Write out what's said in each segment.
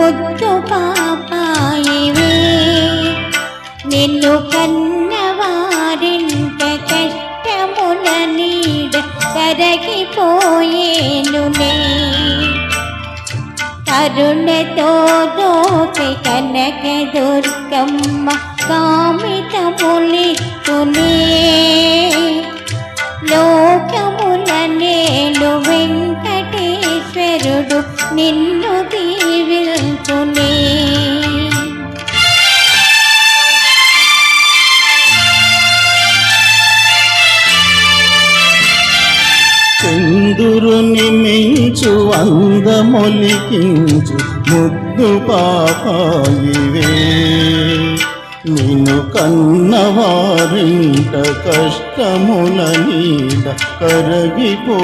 ముద్దు పాపాయివే నిన్ను కన్నవారింట కష్టముల నీడ తరగిపోయేనునే కరుణతో దోపి కనక దుర్గమ్మ కామితములితునే లోకముల నేను వెంకటేశ్వరుడు నిన్ను దీవిల్ దీవిల్చునే చందురుని మించు అందమొలికించు ముద్దు పాపాయివే నిన్ను కన్నవారింట కష్టముల నీడ కరగిపోయేనులే.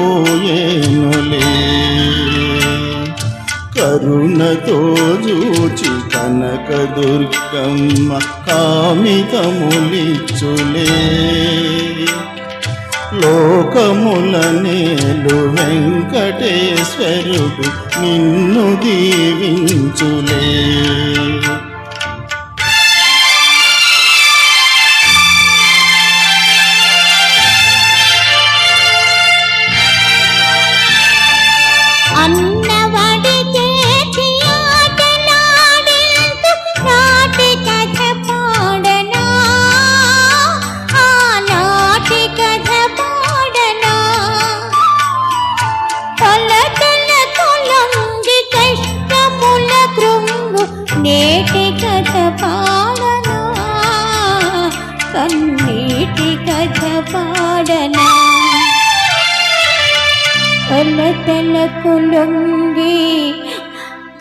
కరుణతో జూచి కనక దుర్గమ్మ కామితములిచ్చులే లోకముల నేలు వెంకటేశ్వరుడు నిన్ను దీవించులే. తనకు లొంగి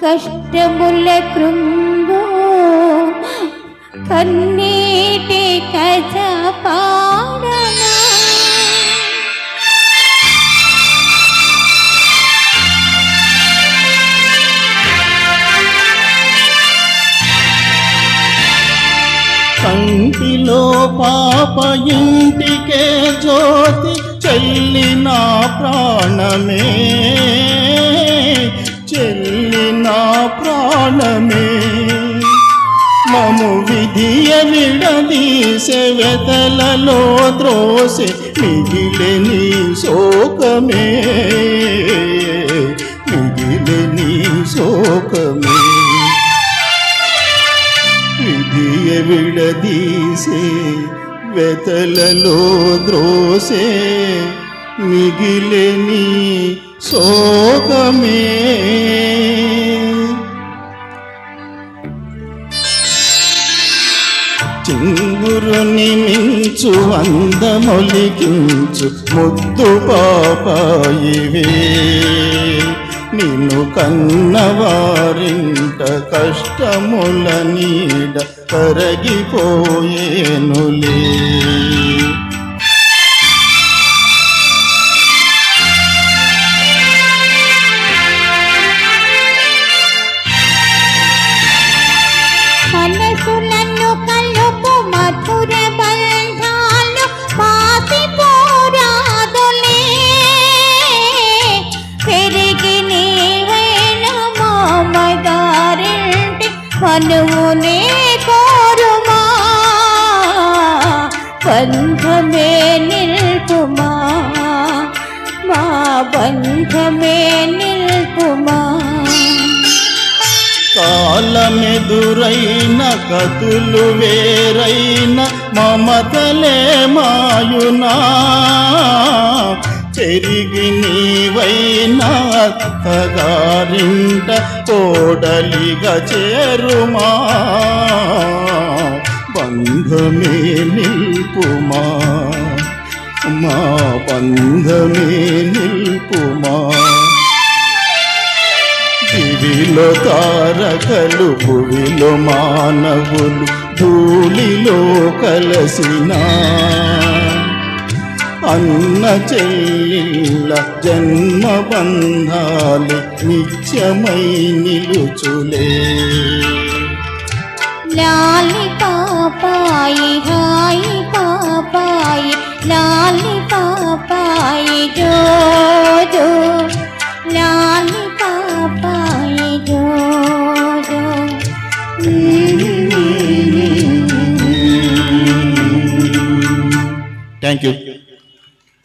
కష్టముల కృంగు కన్నీటి కథ పాడనా కంటిలో పాప ఇంటికే జ్యోతి చెల్లి నా ప్రాణమే చెల్లి నా ప్రాణమే. మము విధియ విడదీసే వెతలలో ద్రోసె మిగిలే నీ శోకమే. మిగిలే నీ శోకమే. విధియ విడదీసే వెతలలో ద్రోసే మిగిలిని శోకమే. చింగురుని మించు అందమొలికించు ముద్దు పాపాయివే. నిన్ను కన్నవారింట కష్టముల నీడ కరగిపోయేనులే. బంధమే నిల్పుమా మా బంధమే నిల్పుమా కాలమెదురైన కతులు వేరైన మమతలే మాయునా చెరిగి నీవైనా తగారింట కోడలిగా చేరుమా బంధమే నిల్పుమా? మా బంధమే నిల్పుమా? దివిలో తారకలు భువిలో మానవులు ధూళిలో కలసిన అన్న చెల్లిళ్ళ జన్మ బంధాలు నిత్యమై నిలుచులే. లాలి 谢谢。